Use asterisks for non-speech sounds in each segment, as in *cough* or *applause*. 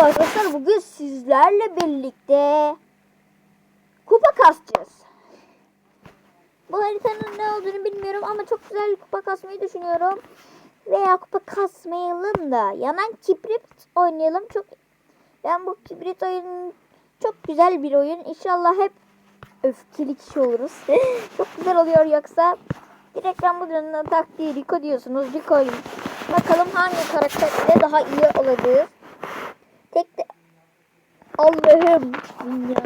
Merhaba arkadaşlar bugün sizlerle birlikte kupa kasacağız. Bu haritanın ne olduğunu bilmiyorum ama çok güzel kupa kasmayı düşünüyorum. Veya kupa kasmayalım da yanan kibrit oynayalım. Çok ben bu kibrit oyunu çok güzel bir oyun. İnşallah hep öfkeli kişi oluruz. *laughs* çok güzel oluyor yoksa direkt Rambo'nun taktiği Rico diyorsunuz. Rico'yu bakalım hangi karakterle daha iyi olacağız. Allah'ım ya.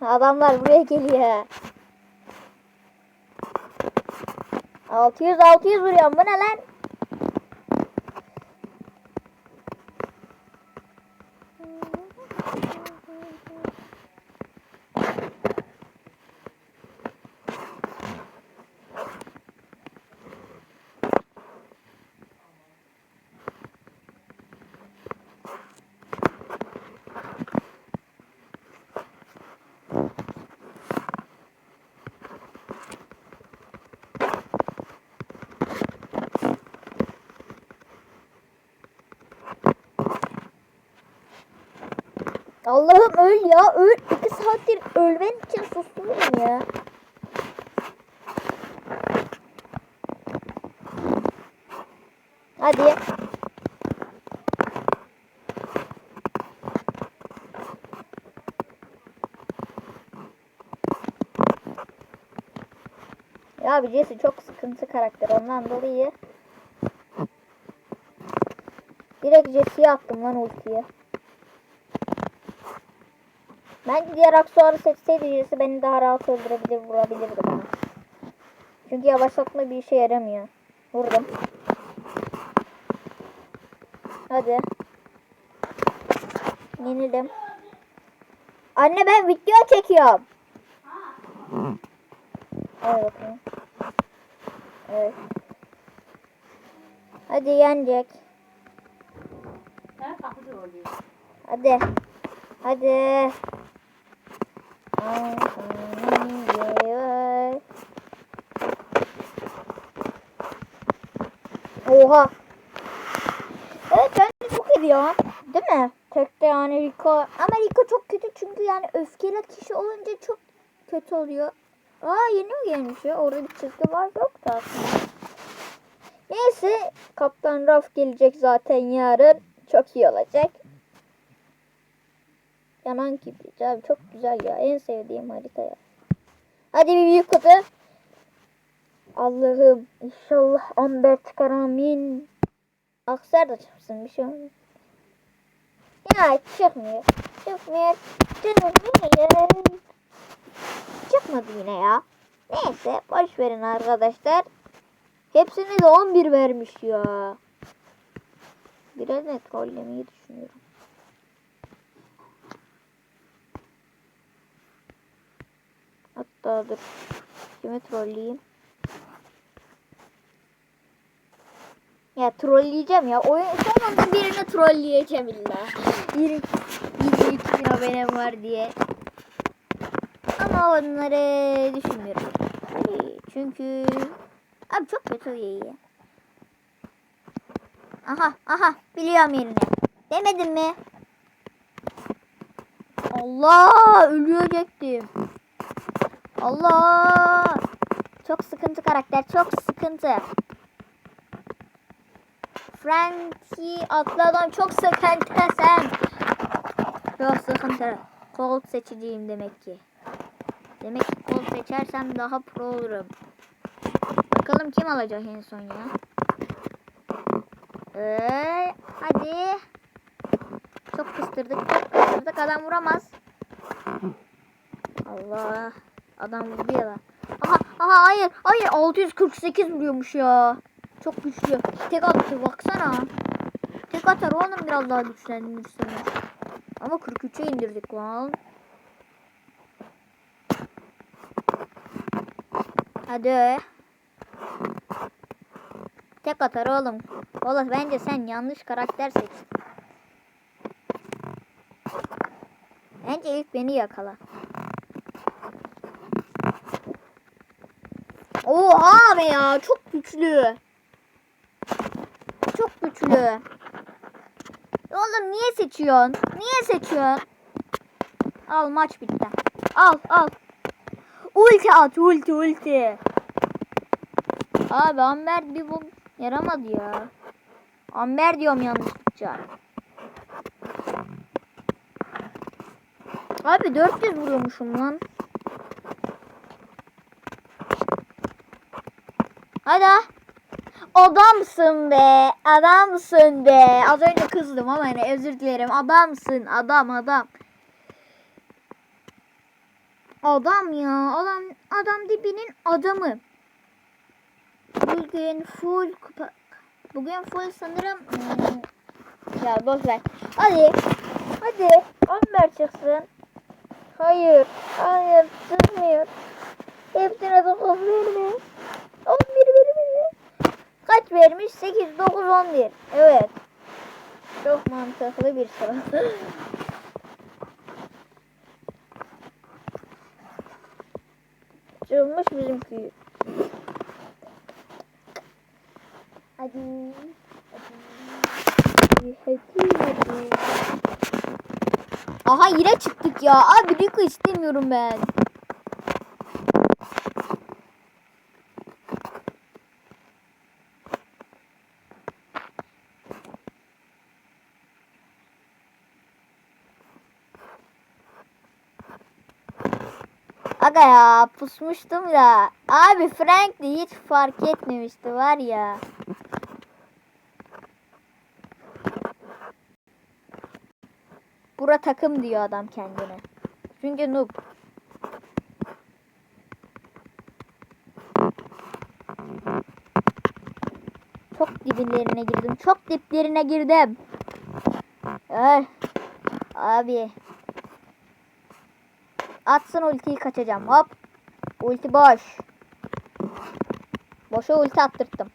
Adamlar buraya geliyor. 600 600 vuruyorum. Bu ne lan? Allah'ım öl ya öl. İki saattir ölmen için sustum ya. Hadi. Ya bir Jesse çok sıkıntı karakter ondan dolayı. Direkt Jesse'ye attım lan ultiyi. Bence diğer aksuarı seçseydi birisi beni daha rahat öldürebilir, vurabilirdi bana. Çünkü yavaşlatma bir işe yaramıyor. Vurdum. Hadi. Yenildim. Anne ben video çekiyorum. Evet bakayım. Evet. Hadi yenecek. Hadi. Hadi. Oha. Evet bence çok iyi ya. Değil mi? Tekte yani Rico. Ama Rico çok kötü çünkü yani öfkeli kişi olunca çok kötü oluyor. Aa yeni mi gelmiş ya? Orada bir çizgi var yok da aslında. Neyse Kaptan Raf gelecek zaten yarın. Çok iyi olacak. Yanan kibrit abi çok güzel ya. En sevdiğim harita ya. Hadi bir büyük kutu. Allah'ım inşallah Amber çıkar amin. Aksar da çıksın bir şey olmaz. Ya çıkmıyor. Çıkmıyor. Çıkmıyor. Çıkmadı yine ya. Neyse boş verin arkadaşlar. Hepsini de 11 vermiş ya. Biraz ne trollemeyi düşünüyorum. Hatta dur. Kimi trolleyeyim? Ya trolleyeceğim ya. Oyun sonunda birini trolleyeceğim illa. 20, 22 bin abonem var diye. Ama onları düşünmüyorum. Çünkü abi çok kötü iyi. Aha aha biliyorum yerini. Demedim mi? Allah ölüyecektim. Allah! Çok sıkıntı karakter, çok sıkıntı. Frankie adlı adam çok sıkıntı sen. Çok sıkıntı. Colt seçeceğim demek ki. Demek ki Colt seçersem daha pro olurum. Bakalım kim alacak en son ya. Ee, hadi. Çok kıstırdık, çok kıstırdık. Adam vuramaz. Allah. Adam vurdu ya. Aha, aha hayır, hayır 648 vuruyormuş ya. Çok güçlü. Tek attı baksana. Tek atar oğlum biraz daha güçlendirirseniz. Ama 43'e indirdik lan. Hadi. Tek atar oğlum. Valla bence sen yanlış karakter seçtin. Bence ilk beni yakala. Oha be ya çok güçlü. Çok güçlü. Oğlum niye seçiyorsun? Niye seçiyorsun? Al maç bitti. Al al. Ulti at ulti ulti. Abi Amber bir bu yaramadı ya. Amber diyorum yanlışlıkla. Abi 400 vuruyormuşum lan. Hadi. ha. Adamsın be. Adamsın be. Az önce kızdım ama hani özür dilerim. Adamsın. Adam adam. Adam ya. Adam adam dibinin adamı. Bugün full kupa. Bugün full sanırım. hmm, Ya boş ver. Hadi. Hadi. Amber çıksın. Hayır. Hayır. Çıkmıyor. Hepsine 9 verme. 11 verme. Kaç vermiş? 8, 9, 11. Evet. Çok mantıklı bir soru. *laughs* Çılmış bizim köy. Hadi. Hadi. Hadi. Hadi. Aha yine çıktık ya. Abi Rico istemiyorum ben. Aga ya pusmuştum da. Abi Frank de hiç fark etmemişti var ya. Bura takım diyor adam kendine. Çünkü noob. Çok diblerine girdim. Çok diplerine girdim. Ay. Abi. Atsın ultiyi kaçacağım. Hop. Ulti boş. Boşa ulti attırttım.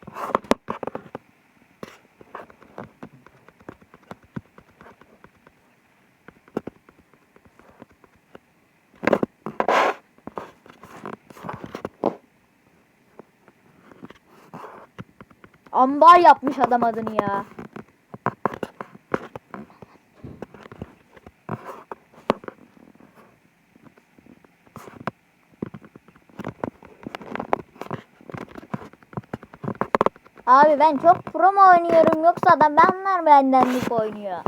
Ambar yapmış adam adını ya. Abi ben çok pro mu oynuyorum yoksa adam benler bendenlik oynuyor.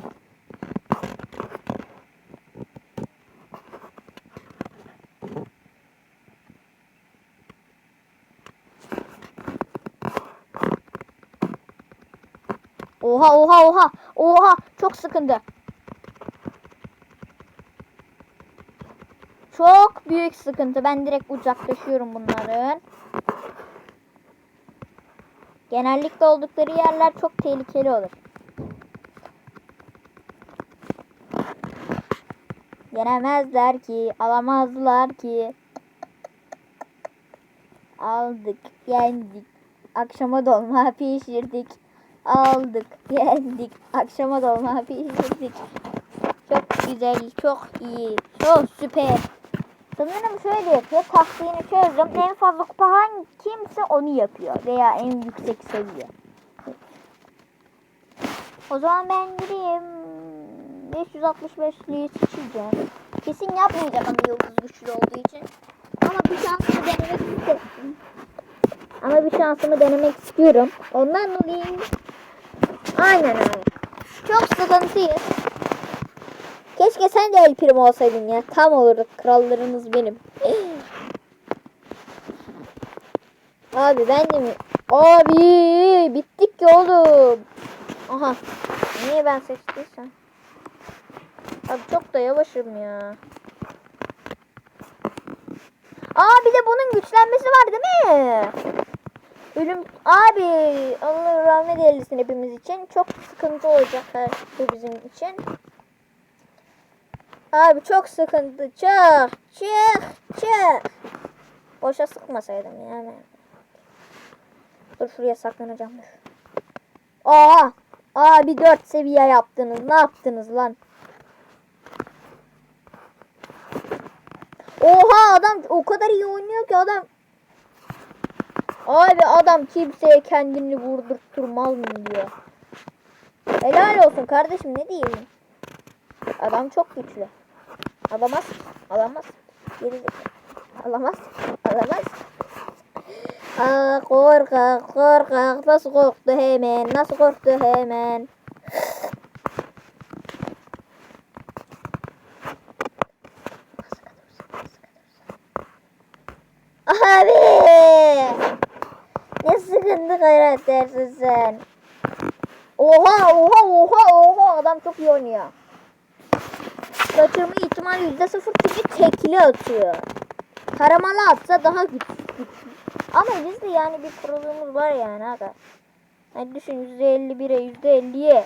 Oha oha oha oha çok sıkıntı. Çok büyük sıkıntı. Ben direkt uzaklaşıyorum bunların. Genellikle oldukları yerler çok tehlikeli olur. Yenemezler ki, alamazlar ki. Aldık, yendik. Akşama dolma pişirdik. Aldık, yendik. Akşama dolma pişirdik. Çok güzel, çok iyi, çok süper. Sanırım şöyle yapıyor. Taktiğini çözdüm. En fazla kupa hangi kimse onu yapıyor. Veya en yüksek seviye. O zaman ben gireyim. 565'liği seçeceğim. Kesin yapmayacağım ama yıldız güçlü olduğu için. Ama bir şansımı denemek istedim. Ama bir şansımı denemek istiyorum. Ondan dolayı aynen öyle. Çok sıkıntıyız. Keşke sen de El Primo olsaydın ya. Tam olurdu. Krallarınız benim. Abi ben de mi? Abi bittik ki oğlum. Aha. Niye ben seçtiysem? Abi çok da yavaşım ya. Aa bir de bunun güçlenmesi var değil mi? Ölüm abi Allah rahmet eylesin hepimiz için. Çok sıkıntı olacak her bu bizim için. Abi çok sıkıntı. Çık. Çık. Çık. Boşa sıkmasaydım yani. Dur şuraya saklanacağım dur. Aa. Abi 4 seviye yaptınız. Ne yaptınız lan? Oha adam o kadar iyi oynuyor ki adam. Abi adam kimseye kendini vurdurtturmaz mı diyor. Helal olsun kardeşim ne diyeyim. Adam çok güçlü. Alamaz. Alamaz. Geri Alamaz. Alamaz. Aa, korkak korkak nasıl korktu hemen nasıl korktu hemen. Abi ne sıkıntı karaktersin sen. Oha oha oha oha adam çok iyi oynuyor. Kaçırma ihtimali yüzde sıfır çünkü tekli atıyor. Taramalı atsa daha güçlü. Ama bizde yani bir kurulumuz var yani aga. Yani düşün yüzde elli bire yüzde elliye.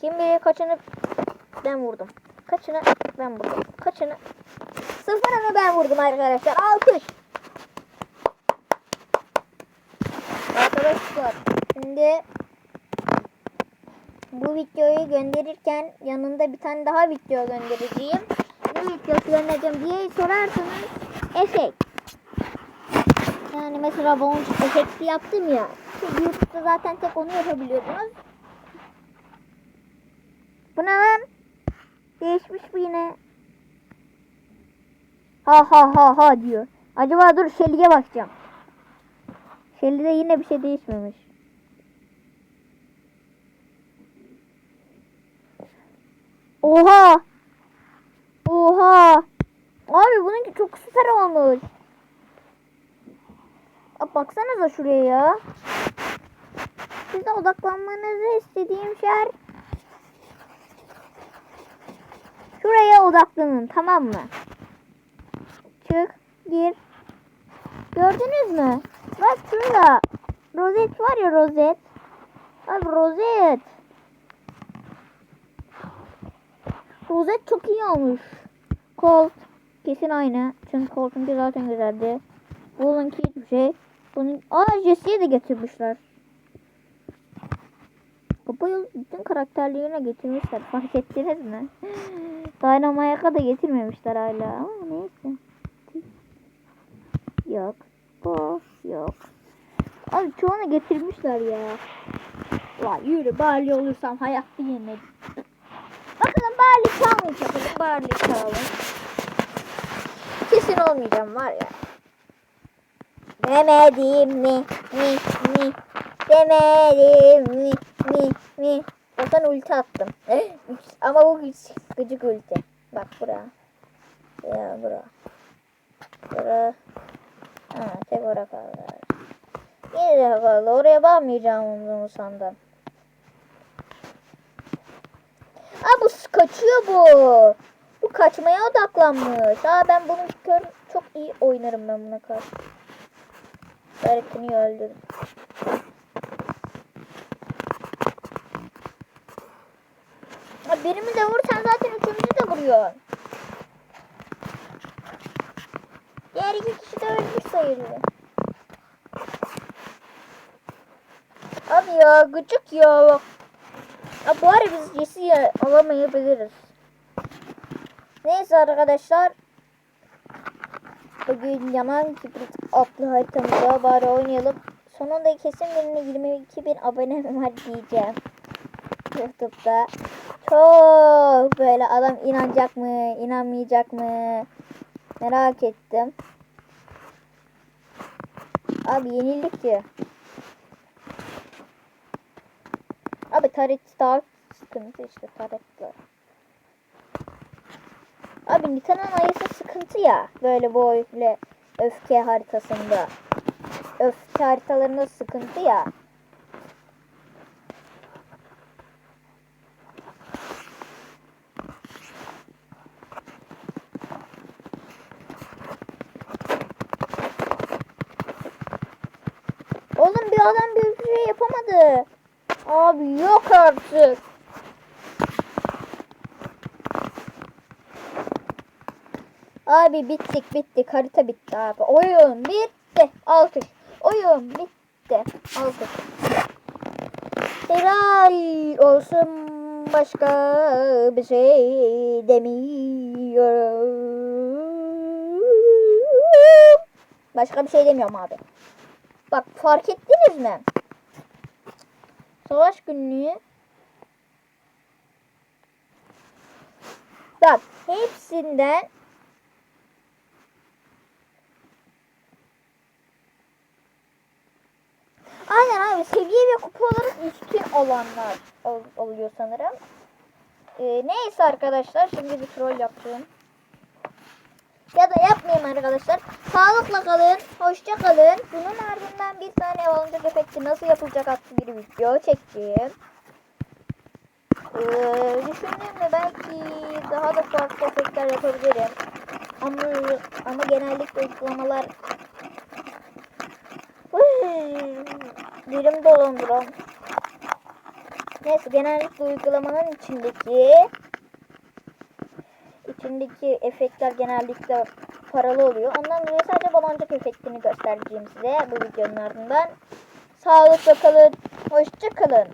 Kim bilir kaçını ben vurdum. Kaçını ben vurdum. Kaçını sıfırını ben vurdum arkadaşlar. Alkış. Arkadaşlar şimdi bu videoyu gönderirken yanında bir tane daha video göndereceğim. Ne videosu göndereceğim diye sorarsanız efekt. Yani mesela boncuk efekti yaptım ya. Siz YouTube'da zaten tek onu yapabiliyordunuz. Bu ne lan? Değişmiş bu yine. Ha ha ha ha diyor. Acaba dur Shelly'e bakacağım. Shelly'de yine bir şey değişmemiş. Oha! Oha! Abi bununki çok süper olmuş. Aa, baksanıza şuraya ya. Size odaklanmanızı istediğim yer Şuraya odaklanın tamam mı? Çık, gir. Gördünüz mü? Bak şurada. Rozet var ya rozet. Abi rozet. Rozet çok iyi olmuş. Colt kesin aynı. Çünkü Colt'unki zaten güzeldi. Bull'unki hiçbir şey. Bunun... Aa Jesse'yi de getirmişler. Kapıyı bütün karakterlerine getirmişler. Fark ettiniz mi? *laughs* Dynamite'a da getirmemişler hala ama neyse. Yok. Bu yok. Abi çoğunu getirmişler ya. Vay yürü Barley olursam hayatta yemedim. Barley çalmayacak. Barley çalalım. Kesin olmayacağım var ya. Demedim mi mi mi. Demedim mi mi mi. Zaten ulti attım. *laughs* Ama bu gıcık, gıcık ulti. Bak bura. Ya bura. Bura. Ha tek oraya kaldı. Yine de kaldı. Oraya bakmayacağım onu sandım. Aa bu kaçıyor bu. Bu kaçmaya odaklanmış. Aa ben bunu kör çok iyi oynarım ben buna karşı. Berkini öldürdüm. Abi birimi de vur sen zaten üçümüzü de vuruyorsun. Diğer iki kişi de ölmüş sayılıyor. Abi ya gıcık ya. Ya bu ara biz Jesse'yi alamayabiliriz. Neyse arkadaşlar. Bugün yanan kibrit adlı haritamızda bari oynayalım. Sonunda kesin birine 22 bin abonem var diyeceğim. YouTube'da. Çok böyle adam inanacak mı, inanmayacak mı? Merak ettim. Abi yenildik ki. Abi taret daha sıkıntı işte taretler. Abi Nita'nın ayısı sıkıntı ya. Böyle böyle öfke haritasında. Öfke haritalarında sıkıntı ya. Oğlum bir adam bir şey yapamadı. Abi yok artık. Abi bittik bittik harita bitti abi. Oyun bitti. Alkış. Oyun bitti. Alkış. Helal olsun başka bir şey demiyorum. Başka bir şey demiyorum abi. Bak fark ettiniz mi? Savaş günlüğü. Bak hepsinden Aynen abi seviye ve kupa olarak üstün olanlar ol- oluyor sanırım. Ee, neyse arkadaşlar şimdi bir troll yaptım. Ya da yapmayayım arkadaşlar. Sağlıkla kalın. Hoşça kalın. Bunun ardından bir tane yalancı efekti nasıl yapılacak adlı bir video çektim. Ee, düşündüğümde belki daha da farklı efektler yapabilirim. Ama, ama genellikle uygulamalar dilim dolandıran. Neyse genellikle uygulamanın içindeki içindeki efektler genellikle paralı oluyor. Ondan dolayı sadece baloncuk efektini göstereceğim size bu videonun ardından. Sağlıkla kalın. Hoşça kalın.